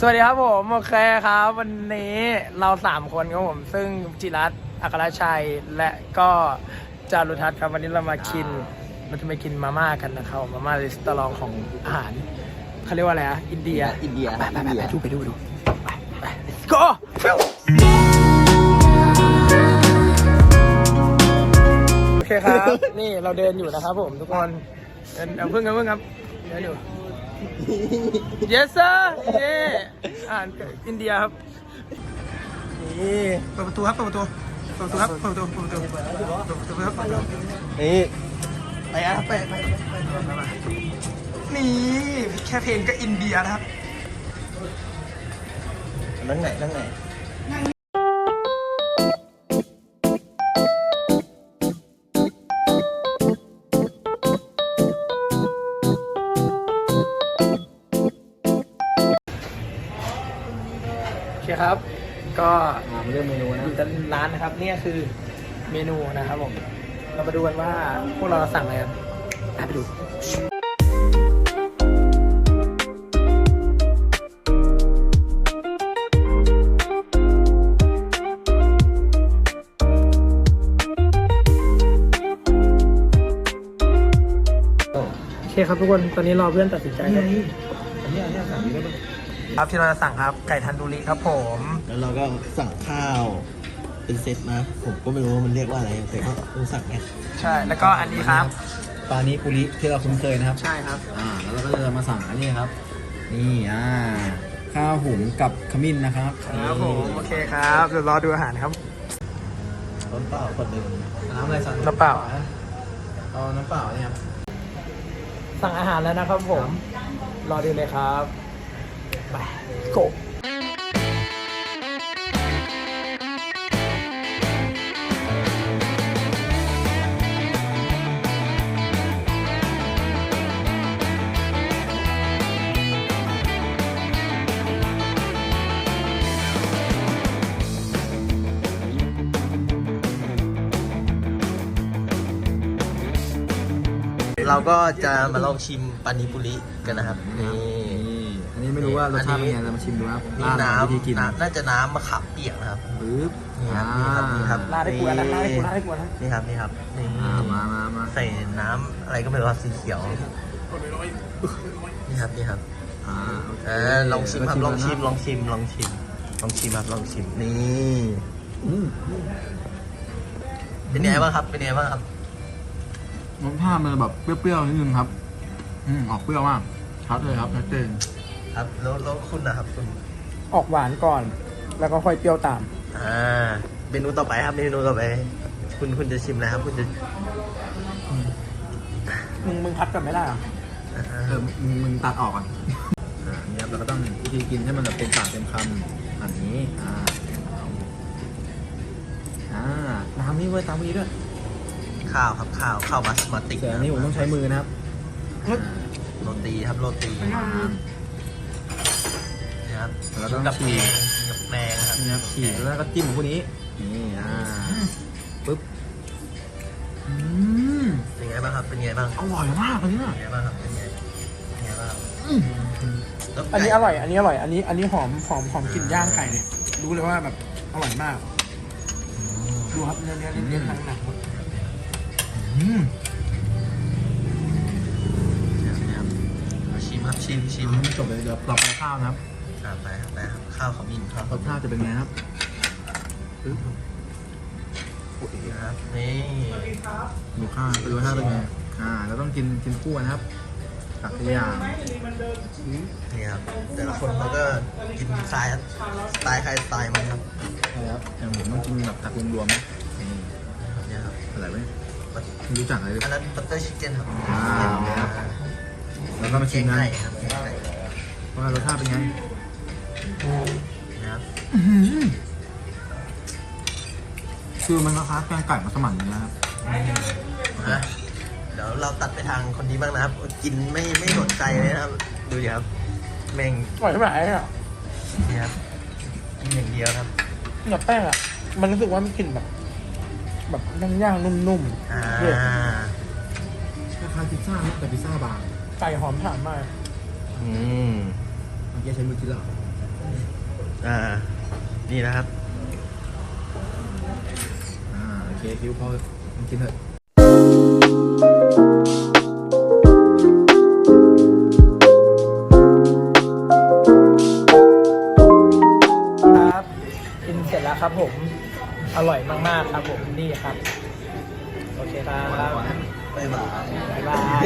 สวัสดีครับผมโอเคครับ วันนี้เราสามคนครับผมซึ่งจิรัตน์อัครชัยและก็จารุทัศน์ครับวันนี้เรามากินเราจะไปกินมาม่ากันนะครับมาม่ารีสตอรองของอาหารเขาเรียกว่าอะไรอะอินเดียอินเดียไปไปไปอินเดีไปยดูไปดูไปดูไปไป let's go โอเคครับ นี่เราเดินอยู่นะครับผมทุกคนเดินเอาเพิ่งครับเพิ่งครับเดินอยู่ yes sir นี่อ่านอินเดียครับนี่เปิดประตูครับเปิดประตูเปิดประตูครับเปิดประตูเปิดประตูเปิดประตูครับนี่ไปอะไปไปไปนี่แค่เพลงก็อินเดียนะครับนั่งไหนนั่งไหน โอเคครับ ก็อ่ามาเรื่องเมนูอนะยู่ที่ร้านนะครับเนี่ยคือเมนูนะครับผมเรามาดูกันว่าพวกเราสั่งอะไรกันอะไปดูโอเคครับทุกคนตอนนี้รอเพื่อนตัดสินใจครับ อันนี้อันนี้สั่งนี้ได้ไหม ครับที่เราจะสั่งครับไก่ทันดูริครับผม แล้วเราก็สั่งข้าวเป็นเซตมา ผมก็ไม่รู้ว่ามันเรียกว่าอะไรแต่ก็ต้องสั่งไงใช่แล้วก็อันนี้ครับ ปลานี้ปุริที่เราคุ้นเคยนะครับ ใช่ครับ อ่า แล้วเราก็จะมาสั่งอันนี้ครับ นี่อ่าข้าวหุงกับขมิ้นนะครับครับผมโอเคครับเดี๋ยวรอดูอาหารครับต้นเปล่าคนหนึ่งน้ำอะไรสั่งน้ำเปล่าเอาน้ำเปล่าเนี่ยครับสั่งอาหารแล้วนะครับผม รอดูเลยครับ ไปโกเราก็จะมาลองชิมปานิปุริกันนะครับนี่นี่ อันนี้ไม่รู้ว่ารสชาติเป็นไงเรามาชิมดูครับนี่ราดวิธีกินน้ำน้ำน่าจะน้ำมะขามเปียกนะครับ ปึ๊บนี่ครับนี่ครับนี่ครับ ลาดให้กูนะลาดให้กูลาดให้กูนะนี่ครับนี่ครับนี่อ่ามามามาใส่น้ำอะไรก็ไม่รู้ครับสีเขียวนี่ครับนี่ครับอ่าโอเคเออลองชิมครับลองชิมนะลองชิมลองชิมลองชิมครับลองชิมนี่อืมเป็นไงบ้างครับเป็นไงบ้างครับ รสชาติมันแบบเปรี้ยวๆนิดนึงครับ อืมออกเปรี้ยวมากชัดเลยครับชัดเจน ครับแล้วแล้วคุณนะครับคุณออกหวานก่อน แล้วก็ค่อยเปรี้ยวตาม อ่าเมนูต่อไปครับเมนูต่อไป คุณคุณจะชิมอะไรครับ คุณจะมึงมึงพัดกันไม่ได้เหรออ่าเออมึงมึงตัดออกก่อนอ่านี่ครับเราก็ต้องวิธีกินให้มันแบบเต็มปากเต็มคำอันนี้ อ่าเอาอ่าตามนี้เว้ยตามนี้ด้วยข้าวครับข้าวข้าวบาสมาติแต่อันนี้ผมต้องใช้มือนะครับ โรตีครับโรตี อ่า นี่ครับแล้วก็กับฉีแกกงกับแกงครับนี่ครับฉีกแล้วก็จิ้มของพวกนี้ นี่อ่าปึ๊บอืมเป็นไงบ้างครับ เป็นไงบ้าง อร่อยมากเลยเนี่ยเป็นไงบ้างครับ เป็นไงเป็นไงบ้างครับแล้วอันนี้ไก่อร่อย อันนี้อร่อย อันนี้ อันนี้หอม หอม หอมกลิ่นย่างไก่เนี่ยรู้เลยว่าแบบอร่อยมาก ดูครับเนื้อเนื้อเนื้อหนังหนังอืมนี่ครับมาชิมครับชิมชิมจบเลยเดี๋ยวต่อไปข้าวนะครับ อ่าไปครับไปครับข้าวขมิ้นข้าวรสชาติจะเป็นไงครับปึ๊บนะครับ นี่ดูข้าวไปดูรสชาติเป็นไงอ่าเราต้องกินกินคู่กันนะครับตักตัวอย่างนี่ครับแต่ละคนเขาก็กินสไตล์สไตล์ใครสไตล์มันครับใช่ครับอย่างผมต้องกินแบบตักรวมๆนะนี่เนี่ยครับอะไรไหมไม่รู้จักอะไรเลยอันนั้นบัตเตอร์ชิคเก้นครับอ่าครับแล้วก็มาเกชิมงกันไก่ครับเกงไก่ว่ารสชาติเป็นไงนะ ครับคือมันคล้ายๆแกงไก่มัสมั่นเลยนะครับนะเดี๋ยวเราตัดไปทางคนนี้บ้างนะครับ กินไม่ไม่สนใจเลยนะครับ ดูดิครับแม่งอร่อยที่ไหนอะนี่ครับกินอย่างเดียวครับเนี่ยแป้งอะ มันรู้สึกว่ามันกลิ่นแบบ แบบย่างๆนุ่มอ่าๆเนี่ยคล้ายๆพิซซ่านะแต่พิซซ่าบางไก่หอมถ่านมากอืมเมื่อกี้ใช้มือกินแล้วเหรออ อ่า นี่นะครับ อ่า โอเคคิวพอกินเถอะครับกินเสร็จแล้วครับผม อร่อยมาก ๆ ครับผม นี่ครับ โอเคครับ บ๊ายบาย บ๊ายบาย